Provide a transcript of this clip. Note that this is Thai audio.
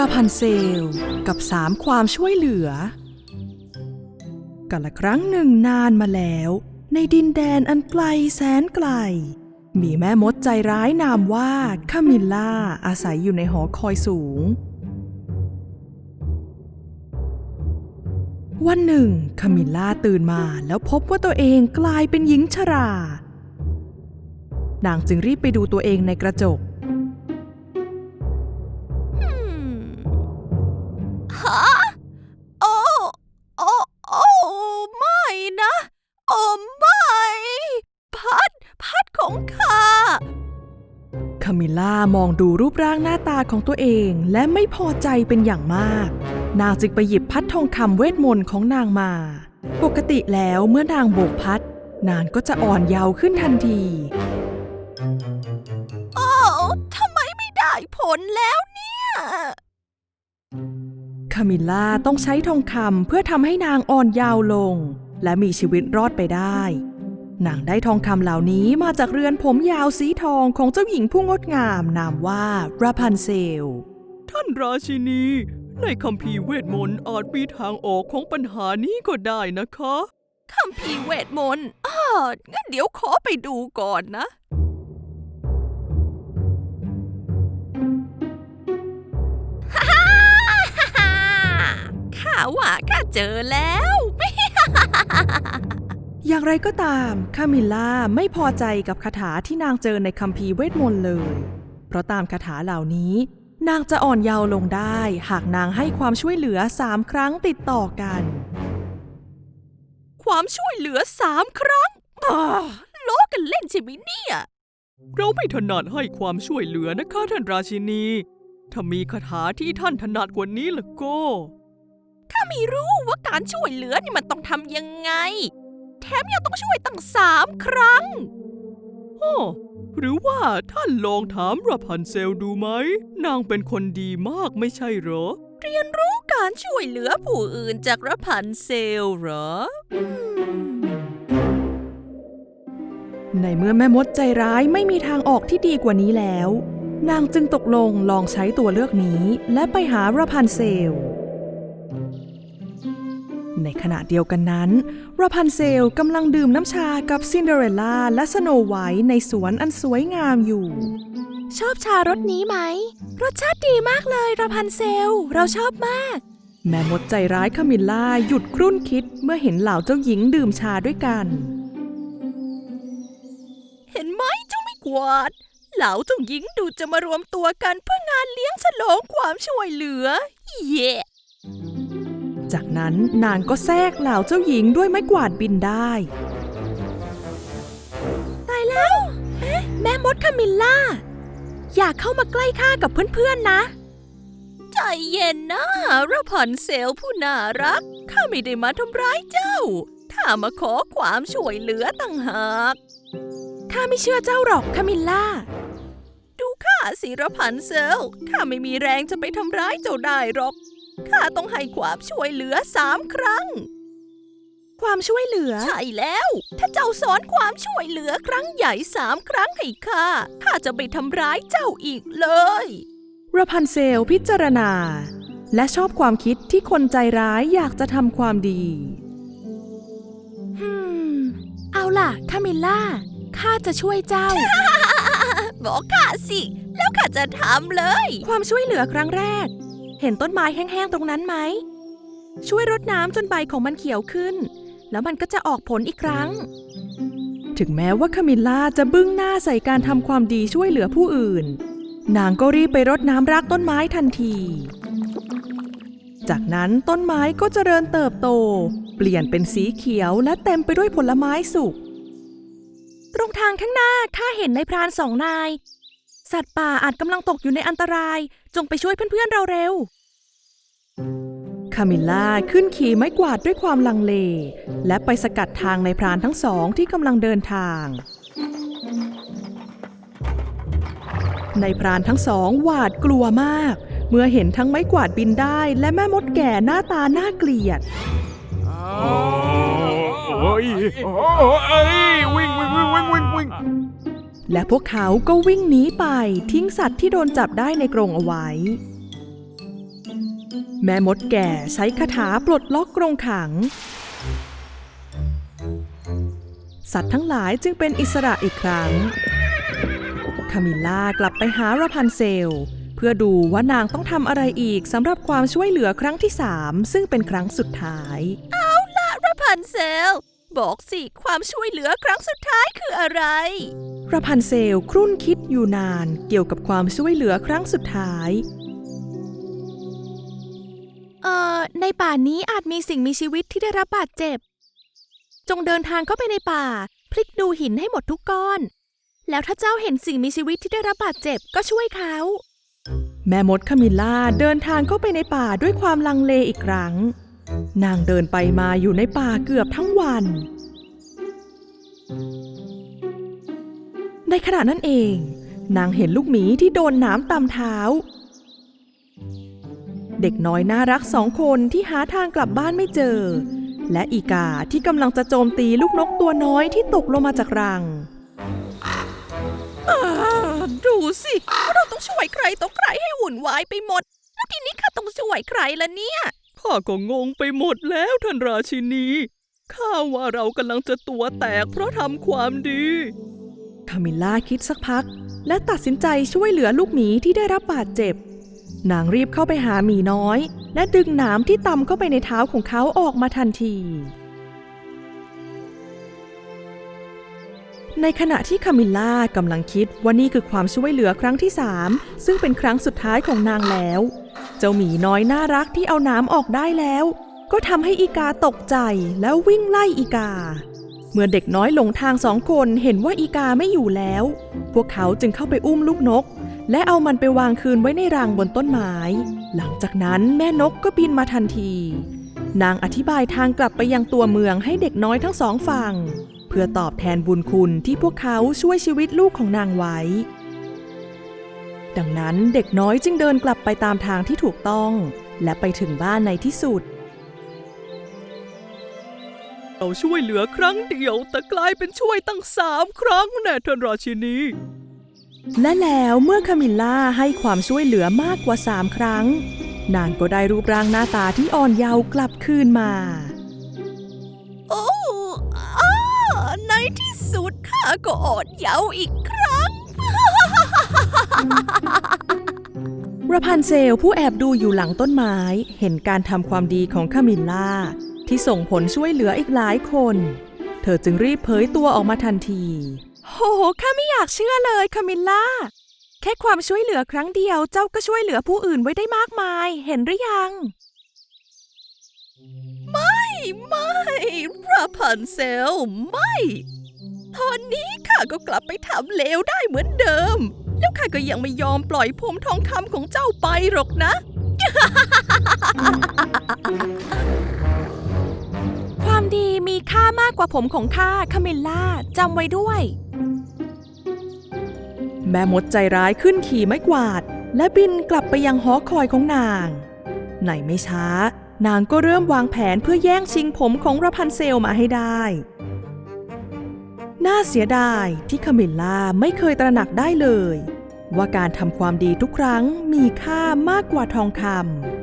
ราพันเซล กับสามความช่วยเหลือ กันละครั้งหนึ่งนานมาแล้ว ในดินแดนอันไกลแสนไกล มีแม่มดใจร้ายนามว่าคามิลล่าอาศัยอยู่ในหอคอยสูง วันหนึ่งคามิลล่าตื่นมาแล้วพบว่าตัวเองกลายเป็นหญิงชรา นางจึงรีบไปดูตัวเองในกระจก มิลล่ามองดูรูปร่างหน้าตาของตัวเองและไม่พอใจเป็นอย่างมาก นางจึงไปหยิบพัดทองคำเวทมนต์ของนางมา ปกติแล้วเมื่อนางโบกพัด นางก็จะอ่อนเยาว์ขึ้นทันทีโอ้ทำไมไม่ได้ผลแล้วเนี่ยคามิลล่าต้องใช้ทองคำเพื่อทำให้นางอ่อนเยาว์ลง และมีชีวิตรอดไปได้ นางได้ทองคำเหล่านี้มาจากเรือนผมยาวสีทองของเจ้าหญิงผู้งดงามนามว่าราพันเซล ท่านราชินี ในคัมภีร์เวทมนต์อาจมีทางออกของปัญหานี้ก็ได้นะคะคำพีร์เวทมนต์อ้างั้นเดี๋ยวขอไปดูก่อนนะฮ่าฮ่าฮ่าข้าว่าข้าเจอแล้ว อย่างไรก็ตามคามิลล่าไม่พอใจกับคาถาที่นางเจอในคัมภีร์เวทมนต์เลย เพราะตามคาถาเหล่านี้ นางจะอ่อนเยาว์ลงได้ หากนางให้ความช่วยเหลือสามครั้งติดต่อกัน ความช่วยเหลือสามครั้งบ้าล้อกันเล่นใช่ไหมเนี่ย เราไม่ถนัดให้ความช่วยเหลือนะคะท่านราชินี ถ้ามีคาถาที่ท่านถนัดกว่านี้ล่ะก็ ข้าไม่รู้ว่าการช่วยเหลือนี่มันต้องทำยังไงแถ มยังต้องช่วยตั้งสามครั้งอ้อหรือว่าท่านลองถามราพันเซลดูไหม นางเป็นคนดีมากไม่ใช่เหรอ เรียนรู้การช่วยเหลือผู้อื่นจากรพันเซลเหรอ ในเมื่อแม่มดใจร้ายไม่มีทางออกที่ดีกว่านี้แล้ว นางจึงตกลงลองใช้ตัวเลือกนี้และไปหาราพันเซล ในขณะเดียวกันนั้นราพันเซลกำลังดื่มน้ำชากับซินเดอเรลล่าและสโนไวท์ในสวนอันสวยงามอยู่ ชอบชารสนี้ไหม รสชาติดีมากเลยรพันเซล เราชอบมาก แม่มดใจร้ายคามิลล่าหยุดครุ่นคิดเมื่อเห็นเหล่าเจ้าหญิงดื่มชาด้วยกัน เห็นไหมเจ้าไม่กวาดเหล่าเจ้าหญิงดูจะมารวมตัวกันเพื่องานเลี้ยงฉลองความช่วยเหลือ เย่ จากนั้นนางก็แทรกเหล่าเจ้าหญิงด้วยไม้กวาดบินได้ ตายแล้วเอ๊ะแม่มดคามิลล่า อยากเข้ามาใกล้ข้ากับเพื่อนๆนะ ใจเย็นนะระพันเซลผู้น่ารัก ข้าไม่ได้มาทำร้ายเจ้า ถ้ามาขอความช่วยเหลือต่างหากข้าไม่เชื่อเจ้าหรอกคามิลล่า ดูข้าสิระพันเซลข้าไม่มีแรงจะไปทำร้ายเจ้าได้หรอก ข้าต้องให้ความช่วยเหลือสามครั้ง ความช่วยเหลือ ใช่แล้ว ถ้าเจ้าสอนความช่วยเหลือครั้งใหญ่สามครั้งให้ข้าข้าจะไม่ทำร้ายเจ้าอีกเลยราพันเซลพิจารณา และชอบความคิดที่คนใจร้ายอยากจะทำความดีฮึมเอาล่ะคามิลล่าข้าจะช่วยเจ้า บอกข้าสิ แล้วข้าจะทำเลย ความช่วยเหลือครั้งแรก เห็นต้นไม้แห้งๆตรงนั้นไหม ช่วยรดน้ำจนใบของมันเขียวขึ้น แล้วมันก็จะออกผลอีกครั้ง ถึงแม้ว่าคามิลล่าจะบึ้งหน้าใส่การทำความดีช่วยเหลือผู้อื่น นางก็รีบไปรดน้ำรากต้นไม้ทันที จากนั้นต้นไม้ก็เจริญเติบโต เปลี่ยนเป็นสีเขียวและเต็มไปด้วยผลไม้สุก ตรงทางข้างหน้าข้าเห็นในายพรานสองนาย สัตว์ป่าอาจกำลังตกอยู่ในอันตราย จงไปช่วยเพื่อนๆเราเร็ว คามิลล่าขึ้นขี่ไม้กวาดด้วยความลังเล และไปสกัดทางในพรานทั้งสองที่กำลังเดินทาง ในพรานทั้งสองหวาดกลัวมาก เมื่อเห็นทั้งไม้กวาดบินได้และแม่มดแก่หน้าตาน่าเกลียดโอ้ยโอ้ยวิ่งวิ่งวิ่งวิ่งวิ่งวิ่งและพวกเขาก็วิ่งหนีไปทิ้งสัตว์ที่โดนจับได้ในกรงเอาไว้ แม่มดแก่ใช้คาถาปลดล็อกกรงขัง สัตว์ทั้งหลายจึงเป็นอิสระอีกครั้ง คามิลล่ากลับไปหาราพันเซล เพื่อดูว่านางต้องทำอะไรอีกสำหรับความช่วยเหลือครั้งที่สามซึ่งเป็นครั้งสุดท้ายราพันเซล บอกสิความช่วยเหลือครั้งสุดท้ายคืออะไรราพันเซลครุ่นคิดอยู่นานเกี่ยวกับความช่วยเหลือครั้งสุดท้าย ในป่านี้อาจมีสิ่งมีชีวิตที่ได้รับบาดเจ็บ จงเดินทางเข้าไปในป่า พลิกดูหินให้หมดทุกก้อน แล้วถ้าเจ้าเห็นสิ่งมีชีวิตที่ได้รับบาดเจ็บก็ช่วยเขา แม่มดคามิล่าเดินทางเข้าไปในป่าด้วยความลังเลอีกครั้ง นางเดินไปมาอยู่ในป่าเกือบทั้งวัน ในขณะนั้นเอง นางเห็นลูกหมีที่โดนน้ำตำเท้า เด็กน้อยน่ารักสองคนที่หาทางกลับบ้านไม่เจอ และอีกาที่กำลังจะโจมตีลูกนกตัวน้อยที่ตกลงมาจากรังดูสิเราต้องช่วยใครต่อใครให้วุ่นวายไปหมด แล้วทีนี้ข้าต้องช่วยใครล่ะเนี่ยข้าก็งงไปหมดแล้วท่านราชินีข้าว่าเรากำลังจะตัวแตกเพราะทำความดีคามิลล่าคิดสักพัก และตัดสินใจช่วยเหลือลูกหมีที่ได้รับบาดเจ็บ นางรีบเข้าไปหาหมีน้อย และดึงหนามที่ตำเข้าไปในเท้าของเขาออกมาทันที ในขณะที่คามิลล่ากำลังคิดว่านี่คือความช่วยเหลือครั้งที่สามซึ่งเป็นครั้งสุดท้ายของนางแล้ว เจ้าหมีน้อยน่ารักที่เอาน้ำออกได้แล้ว ก็ทำให้อีกาตกใจแล้ววิ่งไล่อีกา เมื่อเด็กน้อยหลงทางสองคนเห็นว่าอีกาไม่อยู่แล้ว พวกเขาจึงเข้าไปอุ้มลูกนก และเอามันไปวางคืนไว้ในรังบนต้นไม้ หลังจากนั้นแม่นกก็บินมาทันที นางอธิบายทางกลับไปยังตัวเมืองให้เด็กน้อยทั้งสองฟัง เพื่อตอบแทนบุญคุณที่พวกเขาช่วยชีวิตลูกของนางไว้ ดังนั้นเด็กน้อยจึงเดินกลับไปตามทางที่ถูกต้อง และไปถึงบ้านในที่สุดเราช่วยเหลือครั้งเดียว แต่กลายเป็นช่วยตั้งสามครั้งแน่ท่านราชินี และแล้วเมื่อคามิลล่าให้ความช่วยเหลือมากกว่าสามครั้ง นางก็ได้รูปร่างหน้าตาที่อ่อนเยาว์กลับคืนมา โอ้อาในที่สุดข้าก็อ่อนเยาว์อีกครั้งราพันเซลผู้แอบดูอยู่หลังต้นไม้ เห็นการทำความดีของคามิลล่า ที่ส่งผลช่วยเหลืออีกหลายคน เธอจึงรีบเผยตัวออกมาทันที โห ข้าไม่อยากเชื่อเลยคามิลล่า แค่ความช่วยเหลือครั้งเดียวเจ้าก็ช่วยเหลือผู้อื่นไว้ได้มากมาย เห็นหรือยัง ไม่ไม่ราพันเซล ไม่ ตอนนี้ข้าก็กลับไปทำเลวได้เหมือนเดิม แล้วข้าก็ยังไม่ยอมปล่อยผมทองคำของเจ้าไปหรอกนะ ความดีมีค่ามากกว่าผมของข้าคามิลล่าจำไว้ด้วย แม่มดใจร้ายขึ้นขี่ไม้กวาด และบินกลับไปยังหอคอยของนางไหนไม่ช้า นางก็เริ่มวางแผนเพื่อแย่งชิงผมของรพันเซลมาให้ได้ น่าเสียดายที่คามิลล่าไม่เคยตระหนักได้เลย ว่าการทำความดีทุกครั้งมีค่ามากกว่าทองคำ